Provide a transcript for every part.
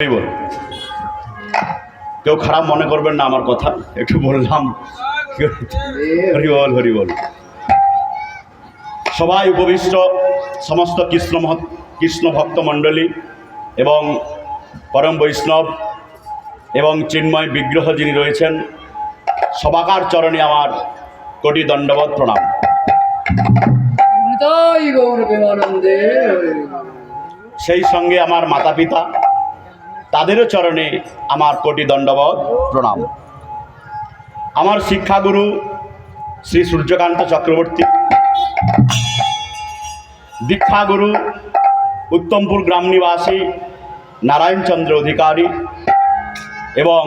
বল কেউ খারাপ মনে করবেন না আমার কথা একটু বললাম। হরি বল হরি বল সবাই উপবিষ্ট সমস্ত কৃষ্ণ কৃষ্ণ ভক্ত মণ্ডলী এবং পরম বৈষ্ণব এবং চিন্ময় বিগ্রহ যিনি রয়েছেন সবাকার চরণে আমার কোটি দণ্ডবত প্রণাম। সেই সঙ্গে আমার মাতা পিতা তাদেরও চরণে আমার কোটি দণ্ডবত প্রণাম। আমার শিক্ষাগুরু শ্রী সূর্যকান্ত চক্রবর্তী, দীক্ষাগুরু, উত্তমপুর গ্রাম নিবাসী নারায়ণচন্দ্র অধিকারী এবং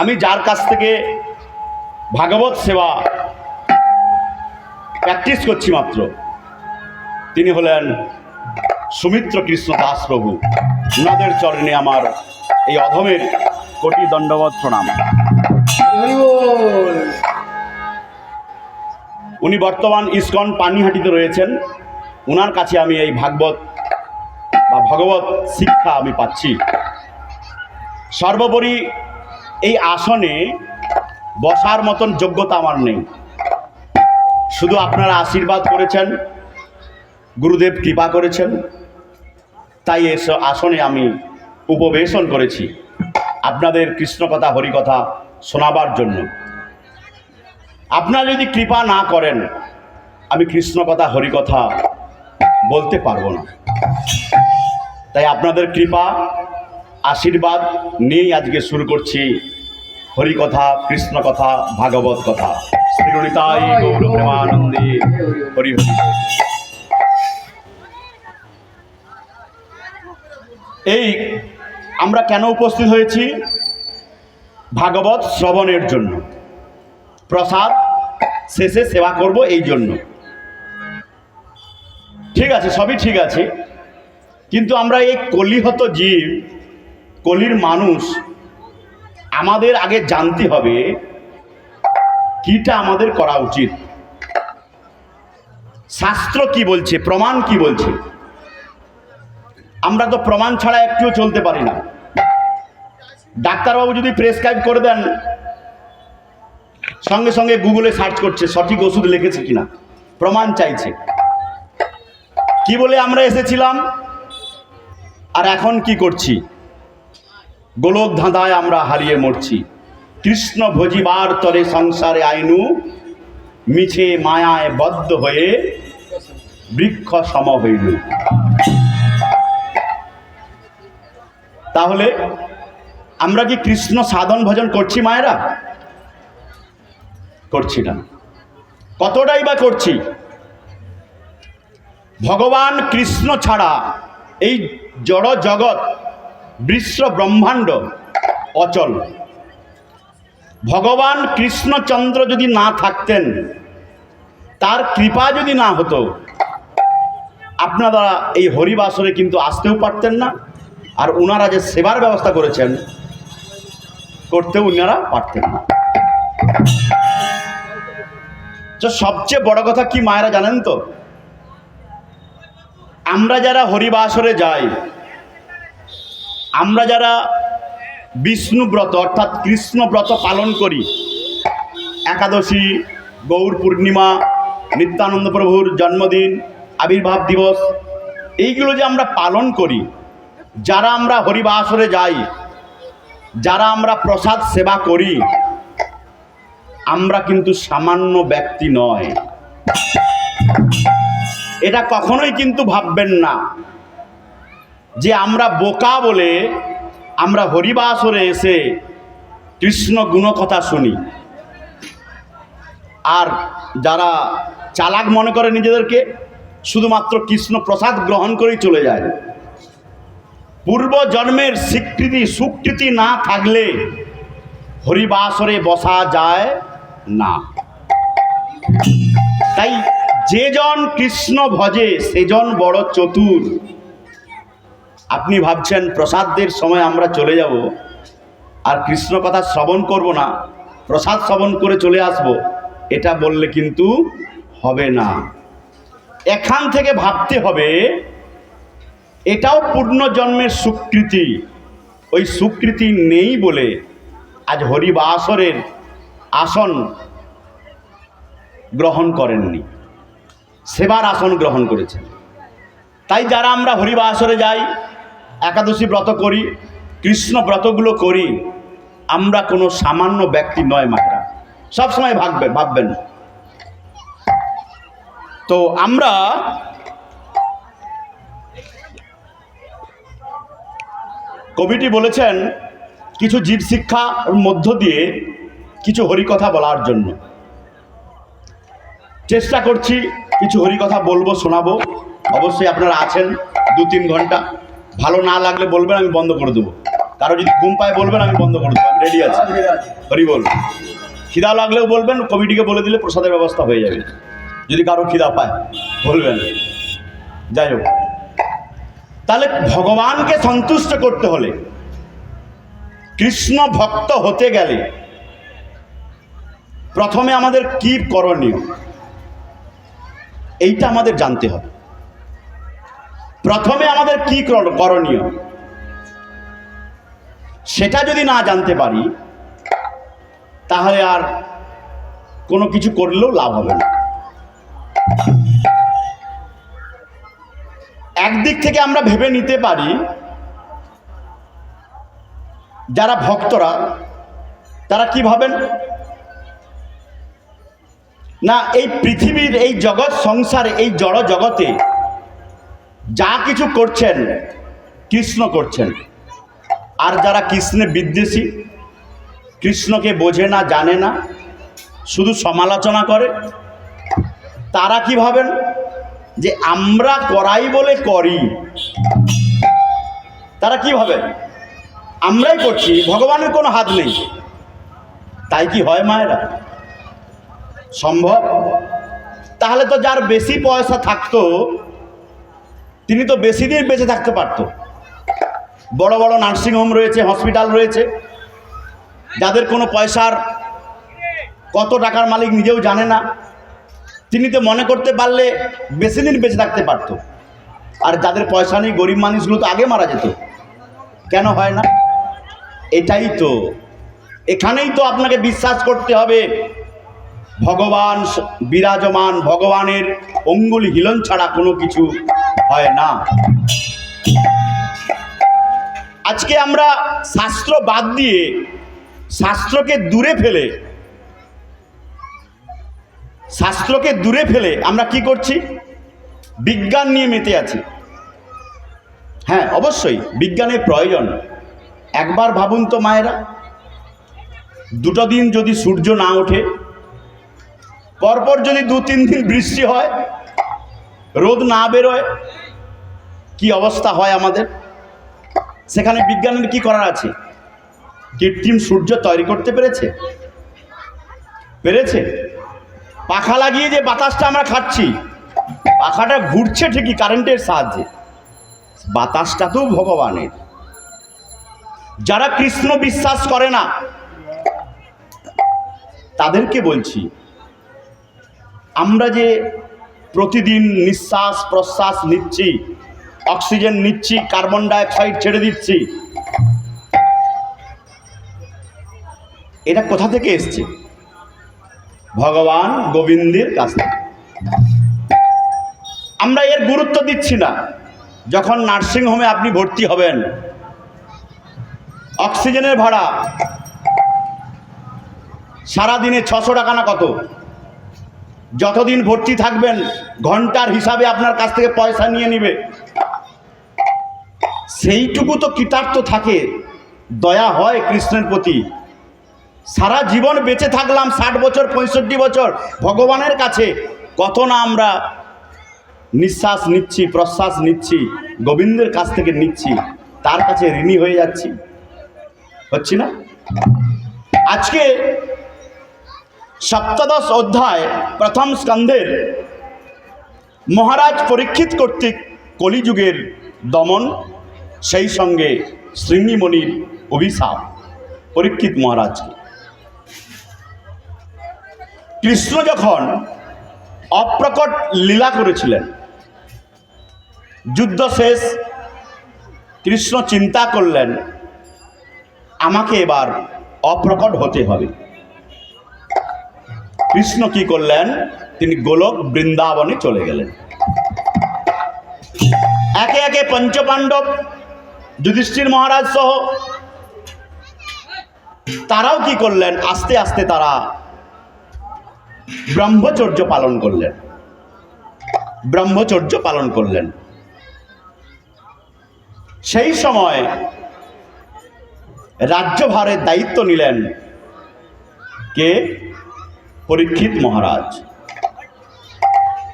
আমি যার কাছ থেকে ভাগবত সেবা প্র্যাকটিস করছি মাত্র, তিনি হলেন সুমিত্র কৃষ্ণ দাস প্রভু। ওনাদের চরণে আমার এই অধমের কোটি দণ্ডবত প্রণাম। উনি বর্তমান ইস্কন পানিহাটিতে রয়েছেন। ওনার কাছে আমি এই ভাগবত বা ভগবত শিক্ষা আমি পাচ্ছি। সর্বোপরি এই আসনে বসার মতন যোগ্যতা আমার নেই। শুধু আপনারা আশীর্বাদ করেছেন, গুরুদেব কৃপা করেছেন তাই এস আসনে আমি উপবেশন করেছি। আপনাদের কৃষ্ণকথা, হরিকথা শোনাবার জন্য। আপনারা যদি কৃপা না করেন, আমি কৃষ্ণ কথা হরিকথা বলতে পারব না। তাই আপনাদের কৃপা, আশীর্বাদ নিয়েই আজকে শুরু করছি হরিকথা কৃষ্ণ কথা ভাগবত কথা। শ্রীরণিতাই গৌর প্রেমানন্দে হরি হরি। এই আমরা কেন উপস্থিত হয়েছি? ভাগবত শ্রবণের জন্য। প্রসাদ শেষে সেবা করব এই জন্য। ঠিক আছে, সবই ঠিক আছে। কিন্তু আমরা এই কলিহত জীব, কলির মানুষ, আমাদের আগে জানতে হবে কিটা আমাদের করা উচিত। শাস্ত্র কি বলছে? প্রমাণ কি বলছে? আমরা তো প্রমাণ ছাড়া একটুও চলতে পারি না। ডাক্তারবাবু যদি প্রেসক্রাইব করে দেন, সঙ্গে সঙ্গে গুগলে সার্চ করছে, সঠিক ওষুধ লিখেছে কিনা। প্রমাণ চাইছে। কি বলে আমরা এসেছিলাম? আর এখন কি করছি? গোলক ধাঁধায় আমরা হারিয়ে মরছি। কৃষ্ণ ভজিবার তরে সংসারে আইনু, মিছে মায়ায় বদ্ধ হয়ে বৃক্ষ সম হইল। তাহলে আমরা কি কৃষ্ণ সাধন ভজন করছি মায়েরা? করছি না। কতটাই বা করছি? ভগবান কৃষ্ণ ছাড়া এই জড় জগৎ বিশ্ব ব্রহ্মাণ্ড অচল। ভগবান কৃষ্ণচন্দ্র যদি না থাকতেন, তার কৃপা যদি না হতো, আপনারা এই হরিবাসরে কিন্তু আসতেও পারতেন না। আর ওনারা যে সেবার ব্যবস্থা করেছেন, করতেও ওনারা পারতেন না। তো সবচেয়ে বড় কথা কি মায়েরা জানেন তো? আমরা যারা হরিবাসরে যাই, আমরা যারা বিষ্ণু ব্রত অর্থাৎ কৃষ্ণ ব্রত পালন করি, একাদশী, গৌর পূর্ণিমা, নিত্যানন্দ প্রভুর জন্মদিন, আবির্ভাব দিবস, এইগুলো যে আমরা পালন করি যারা আমরা হরিবাসরে যাই, যারা আমরা প্রসাদ সেবা করি, আমরা কিন্তু সামান্য ব্যক্তি নয়। এটা কখনোই কিন্তু ভাববেন না যে আমরা বোকা বলে আমরা হরিবাসরে এসে কৃষ্ণ গুণকথা শুনি। আর যারা চালাক মনে করে নিজেদেরকে, শুধুমাত্র কৃষ্ণ প্রসাদ গ্রহণ করেই চলে যায়। পূর্ব জন্মের স্বীকৃতি, সুকৃতি না থাকলে হরিবাসরে বসা যায় না। তাই যেজন কৃষ্ণ ভজে সেজন বড় চতুর। আপনি ভাবছেন প্রসাদদের সময় আমরা চলে যাব, আর কৃষ্ণ কথা শ্রবণ করব না, প্রসাদ শ্রবণ করে চলে আসব, এটা বললে কিন্তু হবে না। এখান থেকে ভাবতে হবে এটাও পূর্ণ জন্মের স্বীকৃতি ওই স্বীকৃতি নেই বলে আজ হরিবাসরের আসন গ্রহণ করেননি। সেবার আসন গ্রহণ করেছেন। তাই যারা আমরা হরিবাসরে যাই, একাদশী ব্রত করি, কৃষ্ণ ব্রতগুলো করি, আমরা কোনো সামান্য ব্যক্তি নয় মায়েরা সবসময় ভাববেন ভাববেন। তো আমরা কবিটি বলেছেন, কিছু জীব শিক্ষার মধ্য দিয়ে কিছু হরিকথা বলার জন্য। চেষ্টা করছি কিছু হরিকথা বলব, শোনাবো। অবশ্যই আপনারা আছেন দু তিন ঘণ্টা। ভালো না লাগলে বলবেন, আমি বন্ধ করে দেবো। কারও যদি ঘুম পায়, বলবেন, আমি বন্ধ করে দেবো। আমি রেডি আছি। হরি বল। খিদা লাগলেও বলবেন কমিটিকে বলে দিলে প্রসাদের ব্যবস্থা হয়ে যাবে। যদি কারও খিদা পায়, বলবেন। যাই হোক। তাহলে ভগবানকে সন্তুষ্ট করতে হলে কৃষ্ণ ভক্ত হতে গেলে প্রথমে আমাদের কি করণীয়? এইটা আমাদের জানতে হবে। প্রথমে আমাদের কি কর- করণীয়? সেটা যদি না জানতে পারি, তাহলে আর কোনো কিছু করলেও লাভ হবে না। একদিক থেকে আমরা ভেবে নিতে পারি যারা ভক্তরা, তারা কি ভাবেন? না, এই পৃথিবীর, এই জগৎ সংসারে, এই জড় জগতে যা কিছু করছেন, কৃষ্ণ করছেন। আর যারা কৃষ্ণে বিদ্বেষী, কৃষ্ণকে বোঝে না, জানে না, শুধু সমালোচনা করে, তারা কি ভাবেন? যে আমরা করাই বলে করি। তারা কি ভাবেন আমরাই করছি, ভগবানের কোনো হাত নেই। তাই কি হয় মায়েরা? সম্ভব? তাহলে তো যার বেশি পয়সা থাকতো, তিনি তো বেশি দিন বেঁচে থাকতে পারত। বড় বড় নার্সিংহোম রয়েছে, হসপিটাল রয়েছে। যাদের কোনো পয়সার কত টাকার মালিক নিজেও জানে না। তিনি তো মনে করতে পারলে বেশি দিন বেঁচে থাকতে পারত। আর যাদের পয়সা নেই, গরিব মানুষগুলো তো আগে মারা যেত। কেন হয় না? এটাই তো। এখানেই তো আপনাকে বিশ্বাস করতে হবে। ভগবান বিরাজমান ভগবানের অঙ্গুল হিলন ছাড়া কোনো কিছু হয় না। আজকে আমরা শাস্ত্র বাদ দিয়ে শাস্ত্রকে দূরে ফেলে শাস্ত্রকে দূরে ফেলে আমরা কি করছি? বিজ্ঞান নিয়ে মেতে আছি। হ্যাঁ অবশ্যই, বিজ্ঞানের প্রয়োজন। একবার ভাবুন তো মায়েরা, দুটো দিন যদি সূর্য না ওঠে, পরপর যদি দু, তিন দিন বৃষ্টি হয়, রোদ না বেরোয়, কি অবস্থা হয় আমাদের? সেখানে বিজ্ঞানের কি করার আছে? কৃত্রিম সূর্য তৈরি করতে পেরেছে? পেরেছে? পাখা লাগিয়ে যে বাতাসটা আমরা খাচ্ছি, পাখাটা ঘুরছে ঠিকই কারেন্টের সাহায্যে। বাতাসটা তো ভগবানের। যারা কৃষ্ণ বিশ্বাস করে না, তাদেরকে বলছি, আমরা যে প্রতিদিন নিঃশ্বাস প্রশ্বাস নিচ্ছি, অক্সিজেন নিচ্ছি, কার্বন ডাইঅক্সাইড ছেড়ে দিচ্ছি, এটা কোথা থেকে এসছে? ভগবান গোবিন্দের কাছ থেকে। আমরা এর গুরুত্ব দিচ্ছি না। যখন নার্সিংহোমে আপনি ভর্তি হবেন, অক্সিজেনের ভাড়া সারাদিনে ছশো টাকা না কত? যতদিন ভর্তি থাকবেন, ঘণ্টার হিসাবে আপনার কাছ থেকে পয়সা নিয়ে নিবে। সেইটুকু তো কৃতার্থ থাকে। দয়া হয় কৃষ্ণের প্রতি। সারা জীবন বেঁচে থাকলাম, ষাট বছর, পঁয়ষট্টি বছর, ভগবানের কাছে। কত না আমরা নিঃশ্বাস নিচ্ছি, প্রশ্বাস নিচ্ছি, গোবিন্দের কাছ থেকে নিচ্ছি, তার কাছে ঋণী হয়ে যাচ্ছি। হচ্ছি না? আজকে সপ্তদশ অধ্যায়, প্রথম স্কন্ধের মহারাজ পরীক্ষিত কর্তৃক কলিযুগের দমন, সেই সঙ্গে শৃঙ্গিমণির অভিশাপ, পরীক্ষিত মহারাজকে। কৃষ্ণ যখন অপ্রকট লীলা করেছিলেন, যুদ্ধ শেষ, কৃষ্ণ চিন্তা করলেন, আমাকে এবার অপ্রকট হতে হবে। কৃষ্ণ কি করলেন? তিনি গোলক বৃন্দাবনে চলে গেলেন। একে একে পঞ্চপাণ্ডব, যুধিষ্ঠির মহারাজ সহ, তারাও কি করলেন? আস্তে আস্তে তারা ব্রহ্মচর্য পালন করলেন। ব্রহ্মচর্য পালন করলেন। সেই সময় রাজ্যভারের দায়িত্ব নিলেন কে? পরীক্ষিত মহারাজ।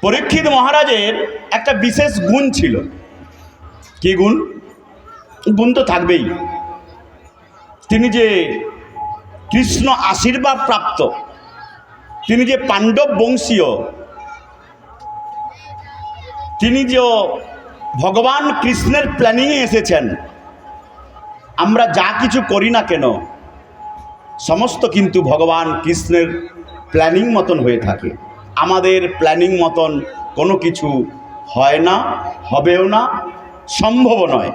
পরীক্ষিত মহারাজের একটা বিশেষ গুণ ছিল। কি গুণ? গুণ তো থাকবেই। তিনি যে কৃষ্ণ আশীর্বাদ প্রাপ্ত তিনি যে পাণ্ডব বংশীয়, তিনি যে ভগবান কৃষ্ণের প্ল্যানিংয়ে এসেছেন, আমরা যা কিছু করি না কেন, সমস্ত কিন্তু ভগবান কৃষ্ণের প্ল্যানিং মতন হয়ে থাকে। আমাদের প্ল্যানিং মতন কোনো কিছু হয় না, হবেও না সম্ভব নয়।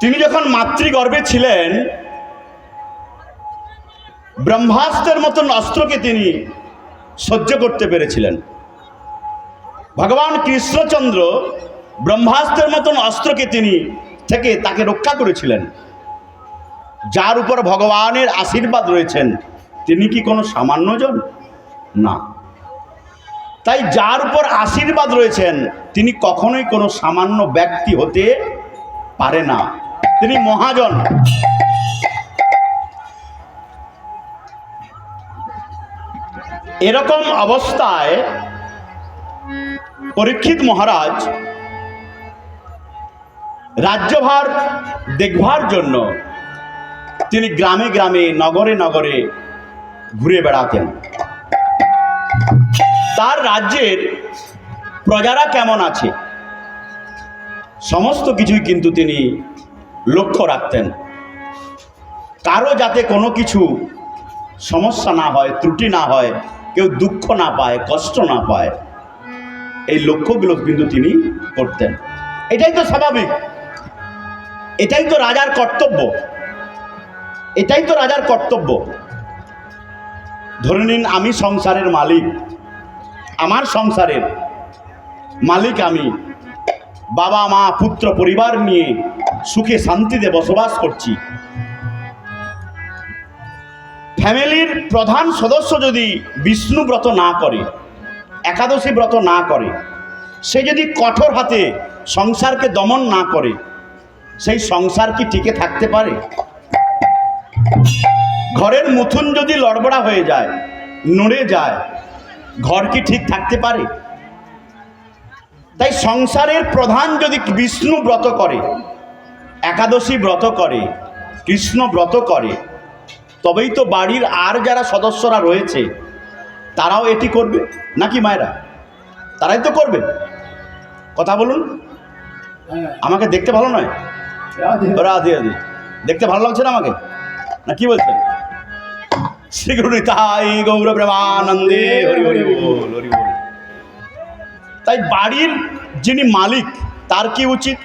তিনি যখন মাতৃগর্ভে ছিলেন ব্রহ্মাস্ত্রের মতন অস্ত্রকে তিনি সহ্য করতে পেরেছিলেন। ভগবান কৃষ্ণচন্দ্র ব্রহ্মাস্ত্রের মতন অস্ত্রকে তিনি থেকে তাকে রক্ষা করেছিলেন। যার উপর ভগবানের আশীর্বাদ রয়েছেন, তিনি কি কোনো সামান্য জন না। তাই যার উপর আশীর্বাদ রয়েছেন, তিনি কখনোই কোনো সামান্য ব্যক্তি হতে পারে না। তিনি মহাজন। এরকম অবস্থায় পরীক্ষিত মহারাজ রাজ্যভার দেখভার জন্য তিনি গ্রামে গ্রামে, নগরে নগরে ঘুরে বেড়াতেন। তার রাজ্যের প্রজারা কেমন আছে? সমস্ত কিছুই কিন্তু তিনি লক্ষ্য রাখতেন। কারও যাতে কোনো কিছু সমস্যা না হয়, ত্রুটি না হয় কেউ দুঃখ না পায়, কষ্ট না পায়। এই লক্ষ্যগুলো কিন্তু তিনি করতেন। এটাই তো স্বাভাবিক। এটাই তো রাজার কর্তব্য। এটাই তো রাজার কর্তব্য। ধরে নিন, আমি সংসারের মালিক। আমার সংসারের মালিক আমি। বাবা, মা, পুত্র, পরিবার নিয়ে সুখে শান্তিতে বসবাস করছি। ফ্যামিলির প্রধান সদস্য যদি বিষ্ণু ব্রত না করে, একাদশী ব্রত না করে, সে যদি কঠোর হাতে সংসারকে দমন না করে, সেই সংসার কি টিকে থাকতে পারে? ঘরের মুথুন যদি লড়বড়া হয়ে যায়, নড়ে যায়, ঘর কি ঠিক থাকতে পারে? তাই সংসারের প্রধান যদি বিষ্ণু ব্রত করে, একাদশী ব্রত করে, কৃষ্ণ ব্রত করে তবেই তো বাড়ির আর যারা সদস্যরা রয়েছে তারাও এটি করবে নাকি মায়েরা? তারাই তো করবে। কথা বলুন। আমাকে দেখতে ভালো নয়? রাধে। রাধে রাধে। দেখতে ভালো লাগছে না আমাকে? না কি বলছেন? শ্রীগুরু তাই গৌর প্রেমানন্দে হরি হরি বল হরি বল। তাই বাড়ির যিনি মালিক তার কি উচিত?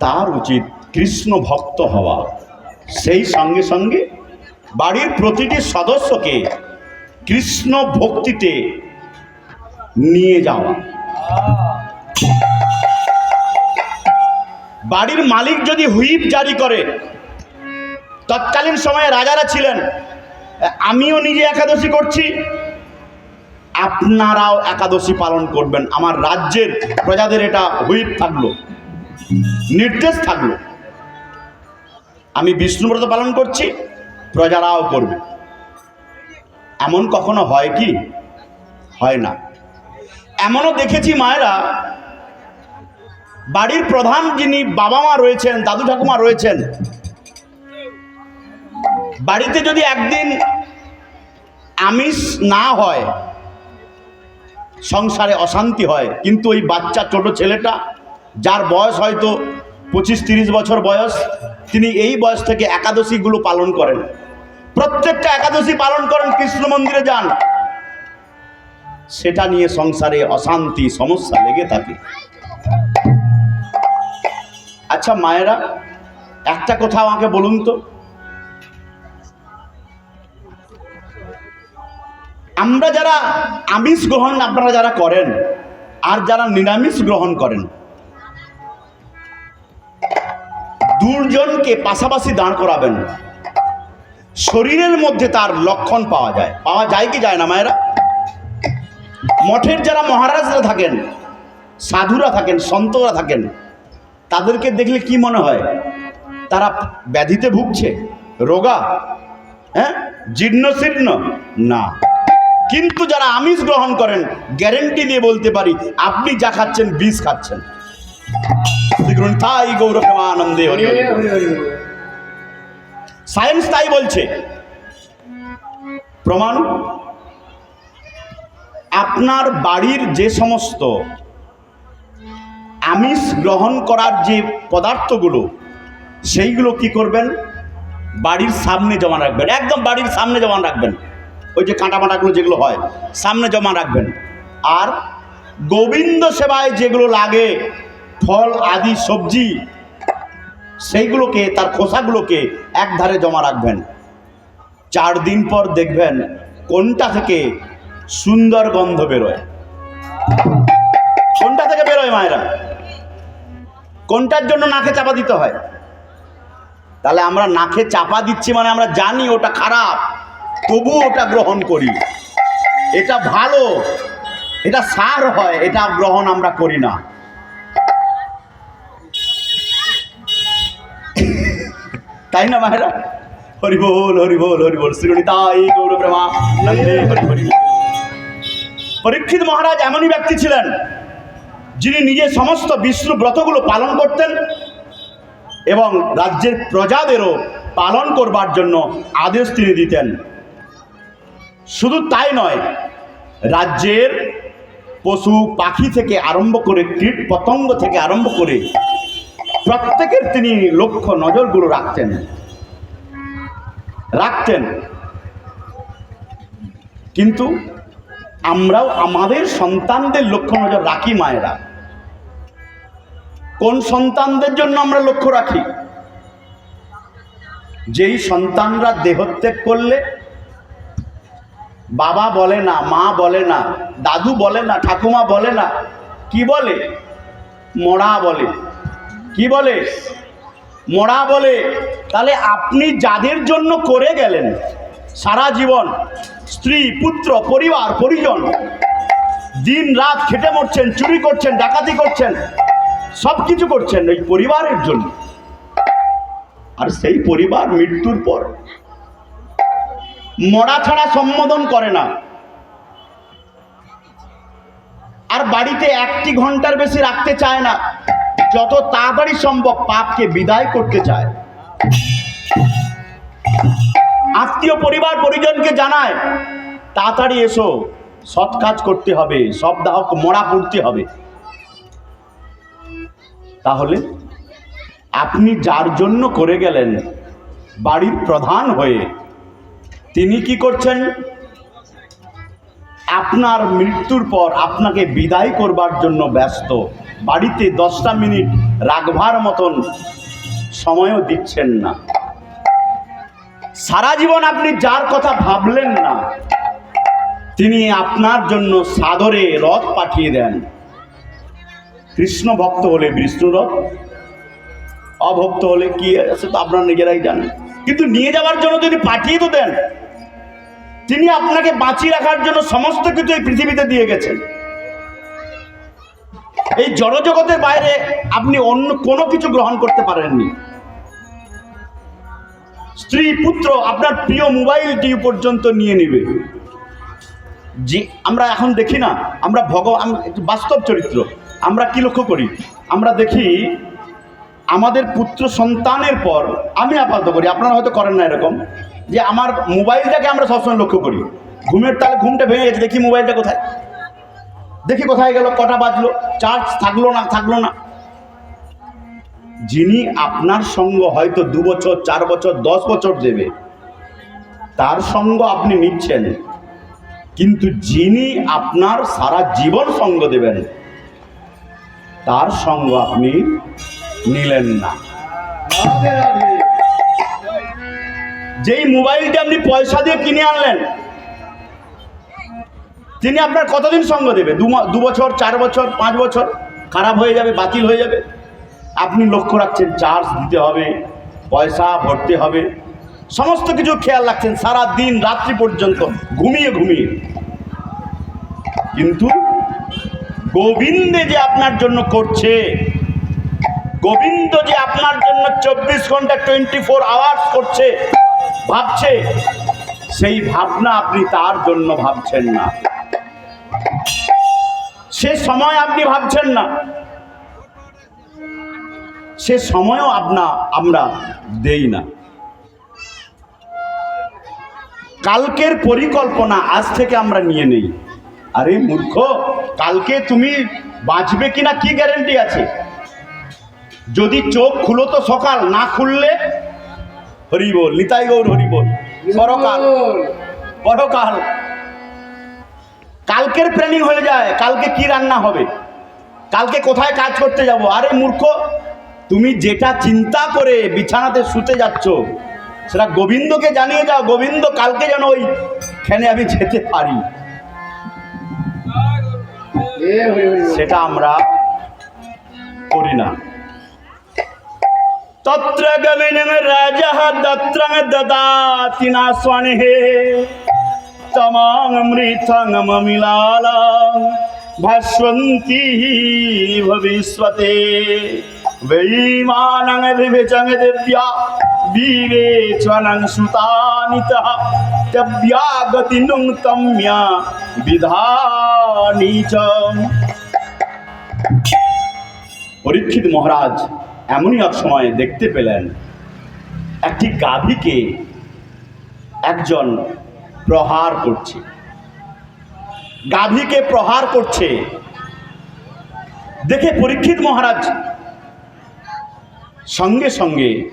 তার উচিত কৃষ্ণ ভক্ত হওয়া। সেই সঙ্গে সঙ্গে বাড়ির প্রতিটি সদস্যকে কৃষ্ণ ভক্তিতে নিয়ে যাওয়া। বাড়ির মালিক যদি হুইপ জারি করে, তৎকালীন সময়ে রাজারা ছিলেন, আমিও নিজে একাদশী করছি, আপনারাও একাদশী পালন করবেন। আমার রাজ্যের প্রজাদের এটা হুইপ থাকল, নির্দেশ থাকল। আমি বিষ্ণুব্রত পালন করছি প্রজারাও করবে। এমন কখনো হয় কি? হয় না। এমনও দেখেছি মায়েরা, বাড়ির প্রধান যিনি বাবা মা রয়েছেন, দাদু ঠাকুমা রয়েছেন, বাড়িতে যদি একদিন আমিষ না হয়, সংসারে অশান্তি হয়, কিন্তু ওই বাচ্চা ছোট ছেলেটা, যার বয়স হয়তো পঁচিশ তিরিশ বছর বয়স, তিনি এই বয়স থেকে একাদশীগুলো পালন করেন। প্রত্যেকটা একাদশী পালন করেন, কৃষ্ণ মন্দিরে যান। সেটা নিয়ে সংসারে অশান্তি, সমস্যা লেগে থাকে। আচ্ছা মায়েরা, একটা কথা আমাকে বলুন তো। আমরা যারা আমিষ গ্রহণ আপনারা যারা করেন, আর যারা নিরামিষ গ্রহণ করেন দুজনকে পাশাপাশি দাঁড় করাবেন। শরীরের মধ্যে তার লক্ষণ পাওয়া যায়। পাওয়া যায় কি যায় না, মায়েরা? মঠের যারা মহারাজরা থাকেন, সাধুরা থাকেন, সন্তরা থাকেন, তাদেরকে দেখলে কি মনে হয়? তারা ব্যাধিতে ভুগছে, রোগা হ্যাঁ? জীর্ণ শীর্ণ না। কিন্তু যারা আমিষ গ্রহণ করেন, গ্যারেন্টি দিয়ে বলতে পারি, আপনি যা খাচ্ছেন, বিষ খাচ্ছেন। শ্রীগুরু তাই গৌরপ্রেমানন্দে হরি হরি। সায়েন্স তাই বলছে। প্রমাণ, আপনার বাড়ির যে সমস্ত আমিষ গ্রহণ করার যে পদার্থগুলো, সেইগুলো কি করবেন? বাড়ির সামনে জমা রাখবেন, একদম বাড়ির সামনে জমা রাখবেন। ওই যে কাঁটা মাটাগুলো যেগুলো হয়, সামনে জমা রাখবেন। আর গোবিন্দ সেবায় যেগুলো লাগে, ফল, আদি, সবজি সেইগুলোকে, তার খোসাগুলোকে এক ধারে জমা রাখবেন। চার দিন পর দেখবেন কোনটা থেকে সুন্দর গন্ধ বেরোয়। কোনটা থেকে বেরোয় মায়েরা? কোনটার জন্য নাকে চাপা দিতে হয়? তাহলে আমরা নাকে চাপা দিচ্ছি মানে আমরা জানি ওটা খারাপ তবু ওটা গ্রহণ করি। এটা ভালো, এটা সার হয়, এটা গ্রহণ আমরা করি না। তাই না মায়েরা? হরি বল হরি বল হরি বল শ্রীগুণী তাই গৌর প্রেমা, নন্দে হরি হরি। পরীক্ষিত মহারাজ এমনই ব্যক্তি ছিলেন, যিনি নিজে সমস্ত বিষ্ণু ব্রতগুলো পালন করতেন এবং রাজ্যের প্রজাদেরও পালন করবার জন্য আদেশ তিনি দিতেন। শুধু তাই নয়, রাজ্যের পশু পাখি থেকে আরম্ভ করে কীট পতঙ্গ থেকে আরম্ভ করে প্রত্যেকের তিনি লক্ষ্য, নজরগুলো রাখতেন। রাখতেন। কিন্তু আমরাও আমাদের সন্তানদের লক্ষ্য, নজর রাখি মায়েরা। কোন সন্তানদের জন্য আমরা লক্ষ্য রাখি? যেই সন্তানরা দেহত্যাগ করলে, বাবা বলে না, মা বলে না, দাদু বলে না, ঠাকুমা বলে না, কি বলে? মরা বলে। কি বলে? মরা বলে। তাহলে আপনি যাদের জন্য করে গেলেন, সারা জীবন, স্ত্রী, পুত্র, পরিবার, পরিজন, দিন রাত খেটে মরছেন, চুরি করছেন, ডাকাতি করছেন সব কিছু করছেন ওই পরিবারের জন্য। আর সেই পরিবার মৃত্যুর পর মরা ছাড়া সম্বোধন করে না। আর বাড়িতে একটি ঘণ্টার বেশি রাখতে চায় না। যত তাড়াতাড়ি সম্ভব পাপকে বিদায় করতে চায়। আত্মীয় পরিবার পরিজনকে জানায়, তাড়াতাড়ি এসো, সৎ কাজ করতে হবে, সব দাহক মরা পড়তে হবে। তাহলে আপনি যার জন্য করে গেলেন, বাড়ির প্রধান হয়ে, তিনি কি করছেন? আপনার মৃত্যুর পর আপনাকে বিদায় করবার জন্য ব্যস্ত। বাড়িতে দশটা মিনিট রাখবার মতন সময়ও দিচ্ছেন না। সারা জীবন আপনি যার কথা ভাবলেন না, তিনি আপনার জন্য সাদরে রথ পাঠিয়ে দেন। কৃষ্ণ ভক্ত হলে বিষ্ণু রথ, অভক্ত হলে কি আছে তো আপনারা নিজেরাই জানেন। কিন্তু নিয়ে যাওয়ার জন্য যদি পাঠিয়ে তো দেন তিনি আপনাকে বাঁচিয়ে রাখার জন্য সমস্ত কিছু এই পৃথিবীতে দিয়ে গেছেন। এই জড়জগতের বাইরে আপনি অন্য কোনো কিছু গ্রহণ করতে পারেননি। স্ত্রী, পুত্র আপনার প্রিয় মোবাইলটি পর্যন্ত নিয়ে নেবে। যে আমরা এখন দেখি না, আমরা ভগবান বাস্তব চরিত্র, আমরা কি লক্ষ্য করি? আমরা দেখি আমাদের পুত্র সন্তানের পর আমি আপাতত করি, আপনারা হয়তো করেন না এরকম। যে আমার মোবাইলটাকে আমরা সবসময় লক্ষ্য করি। ঘুমের তালে ঘুমটা ভেঙে গেছে, দেখি মোবাইলটা কোথায়? দেখি কোথায় গেল, কটা বাজলো চার্জ থাকল না থাকল না। যিনি আপনার সঙ্গ হয়তো দু বছর, চার বছর, দশ বছর দেবে, তার সঙ্গ আপনি নিচ্ছেন। কিন্তু যিনি আপনার সারা জীবন সঙ্গ দেবেন, তার সঙ্গ আপনি নিলেন না। যেই মোবাইলটি আপনি পয়সা দিয়ে কিনে আনলেন, তিনি আপনার কতদিন সঙ্গ দেবে? দু বছর, চার বছর, পাঁচ বছর? খারাপ হয়ে যাবে, বাতিল হয়ে যাবে? আপনি লক্ষ্য রাখছেন চার্জ দিতে হবে, পয়সা ভরতে হবে, সমস্ত কিছু খেয়াল রাখছেন সারা দিন রাত্রি পর্যন্ত, ঘুমিয়ে ঘুমিয়ে। কিন্তু গোবিন্দে যে আপনার জন্য করছে, গোবিন্দ যে আপনার জন্য চব্বিশ ঘণ্টা টোয়েন্টি ফোর আওয়ার্স করছে ভাবছে, সেই ভাবনা আপনি তার জন্য ভাবছেন না। সে সময় আপনি ভাবছেন না। সে সময়ও আপনা, আমরা দেই না। কালকের পরিকল্পনা আজ থেকে আমরা নিয়ে নেই। আরে মূর্খ, কালকে তুমি বাঁচবে কিনা কি গ্যারেন্টি আছে? যদি চোখ খুলো তো সকাল, না খুললে হরি বল নিতাই গৌর হরি বল পরকাল পরকাল। কালকের প্ল্যানিং হয়ে যায় কালকে কি রান্না হবে? কালকে কোথায় কাজ করতে যাব? আরে মূর্খ তুমি যেটা চিন্তা করে বিছানাতে শুতে যাচ্ছ সেটা গোবিন্দকে জানিয়ে যাও গোবিন্দ কালকে যেন ওইখানে আমি যেতে পারি। সেটা আমরা করি না। দত্রং দদাতি না স্বনেহে তমাং মৃথং মমিলালা ভাস্বন্তি ভবিষ্যতে বৈমানং বিবেচং দিব্যা বিবেচনং সুতানিতঃ তব্যা গতিনুং তম্যা বিধানি চ পরীক্ষিত মহারাজ এমনই এক সময় দেখতে পেলেন একটি গাভীকে একজন প্রহার করছে। গাভীকে প্রহার করছে। দেখে পরীক্ষিত মহারাজ সঙ্গে সঙ্গে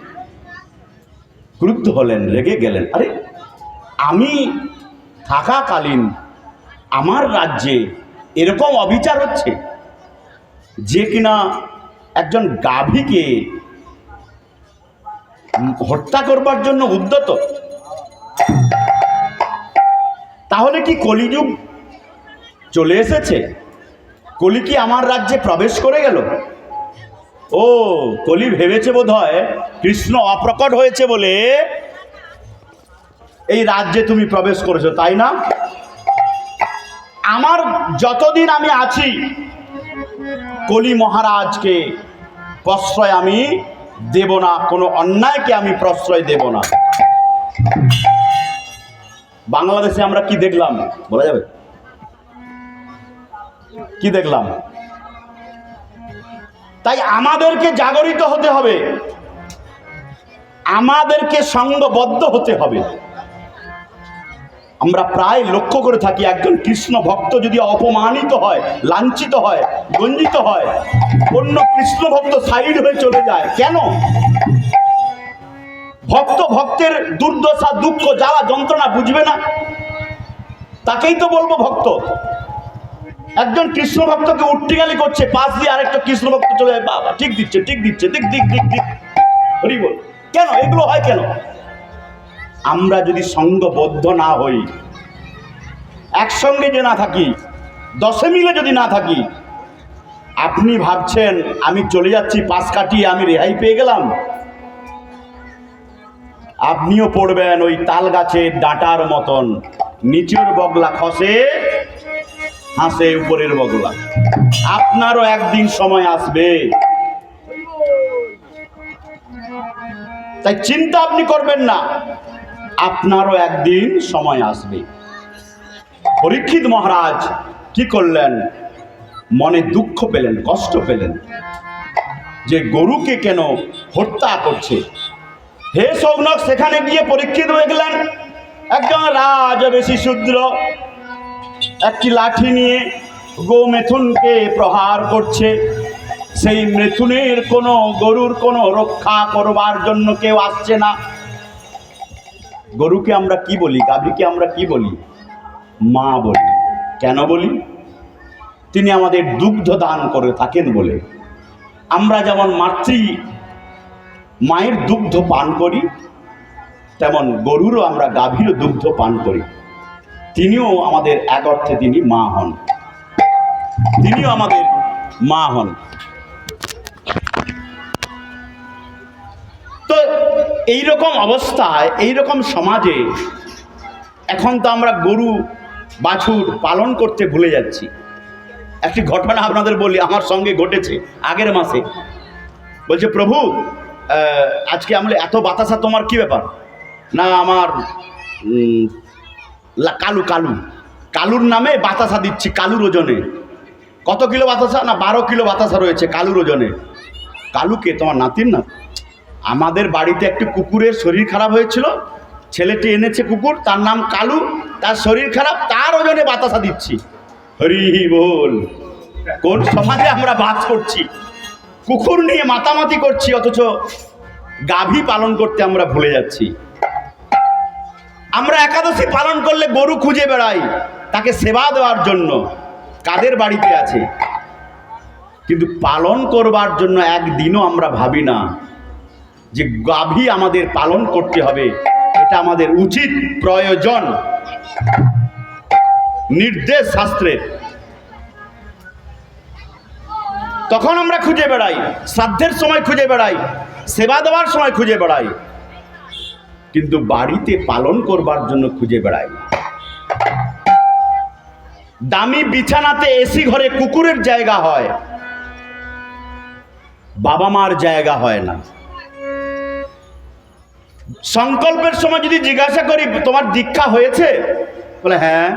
ক্রুদ্ধ হলেন, রেগে গেলেন। আরে, আমি থাকাকালীন আমার রাজ্যে এরকম অবিচার হচ্ছে যে কিনা একজন গাভীকে হত্যা করবার জন্য উদ্যত। তাহলে কি কলিযুগ চলে এসেছে? কলি কি আমার রাজ্যে প্রবেশ করে গেল? ও, কলি ভেবেছে বোধ কৃষ্ণ অপ্রকট হয়েছে বলে এই রাজ্যে তুমি প্রবেশ করেছ, তাই না? আমার যতদিন আমি আছি কলি মহারাজকে প্রশ্রয় আমি দেব না, কোনো অন্যায়কে আমি প্রশ্রয় দেব না। বাংলাদেশে আমরা কি দেখলাম? বলা যাবে? কি দেখলাম? তাই আমাদেরকে জাগরিত হতে হবে। আমাদেরকে সঙ্গবদ্ধ হতে হবে। আমরা প্রায় লক্ষ্য করে থাকি একজন কৃষ্ণ ভক্ত যদি অপমানিত হয়, লাঞ্ছিত হয়, গঞ্জিত হয়, অন্য কৃষ্ণ ভক্ত সাইড হয়ে চলে যায়, কেন? ভক্ত ভক্তের দুর্দশা, দুঃখ, জ্বালা, যন্ত্রণা বুঝবে না। তাকেই তো বলব ভক্ত। একজন কৃষ্ণ ভক্তকে উট্টিগালি করছে, পাশ দিয়ে আরেকটা কৃষ্ণ ভক্ত চলে যায়, বাবা, ঠিক দিচ্ছে ঠিক দিচ্ছে দিক দিক দিক দিক হরি বল। কেন? এগুলো হয় কেন? আমরা যদি সঙ্গবদ্ধ না হই, একসঙ্গে যে না থাকি, দশে মিলে যদি না থাকি, আপনি ভাবছেন, আমি চলে যাচ্ছি, পাশ কাটিয়ে আমি রেহাই পেয়ে গেলাম? আপনিও পড়বেন ওই তাল গাছের ডাঁটার মতন, নিচের বগলা খসে, হাসে উপরের বগলা। আপনারও একদিন সময় আসবে। তাই চিন্তা আপনি করবেন না। আপনারও একদিন সময় আসবে। পরীক্ষিত মহারাজ, কি করলেন? মনে দুঃখ পেলেন, কষ্ট পেলেন। যে গরুকে কেন হত্যা করছে? হে সৌনক, সেখানে গিয়ে পরীক্ষিত হয়ে গেলেন। একজন রাজবেশী শূদ্র, একটি লাঠি নিয়ে গোমেথুনকে প্রহার করছে। সেই মেথুনের কোনো গরুর কোনো রক্ষা করবার জন্য কেউ আসছে না। গরুকে আমরা কি বলি? গাভীকে আমরা কি বলি? মা বলি। কেন বলি? তিনি আমাদের দুগ্ধ দান করে থাকেন বলে। আমরা যেমন মাতৃ মায়ের দুগ্ধ পান করি, তেমন গরুরও আমরা গাভীর দুগ্ধ পান করি। তিনিও আমাদের এক অর্থে তিনি মা হন। তিনিও আমাদের মা হন। এই রকম অবস্থায় এই রকম সমাজে এখন তো আমরা গরু, বাছুর পালন করতে ভুলে যাচ্ছি। একটি ঘটনা আপনাদের বলি, আমার সঙ্গে ঘটেছে আগের মাসে। বলছে, প্রভু আজকে আমরা এত বাতাসা, তোমার কি ব্যাপার? না, আমার কালু কালু। কালুর নামে বাতাসা দিচ্ছি, কালুর ওজনে। কত কিলো বাতাসা? না, বারো কিলো বাতাসা রয়েছে কালুর ওজনে। কালুকে, তোমার নাতির না আমাদের বাড়িতে একটি কুকুরের শরীর খারাপ হয়েছিল। ছেলেটি এনেছে কুকুর, তার নাম কালু। তার শরীর খারাপ, তার ওজনে বাতাসা দিচ্ছি। হরি বল। কোন সমাজে আমরা বাস করছি? কুকুর নিয়ে মাতামাতি করছি, অথচ গাভী পালন করতে আমরা ভুলে যাচ্ছি। আমরা একাদশী পালন করলে গরু খুঁজে বেড়াই, তাকে সেবা দেওয়ার জন্য। কাদের বাড়িতে আছে? কিন্তু পালন করবার জন্য একদিনও আমরা ভাবি না। যে গাভী আমাদের পালন করতে হবে, এটা আমাদের উচিত প্রয়োজন। নির্দেশ শাস্ত্রের তখন আমরা খুঁজে বেড়াই, শ্রাদ্ধের সময় খুঁজে বেড়াই, সেবা দেওয়ার সময় খুঁজে বেড়াই। কিন্তু বাড়িতে পালন করবার জন্য খুঁজে বেড়াই। দামি বিছানাতে এসি ঘরে কুকুরের জায়গা হয়, বাবা মার জায়গা হয় না। সংকল্পের সময় যদি জিজ্ঞাসা করি তোমার দীক্ষা হয়েছে? বলে হ্যাঁ।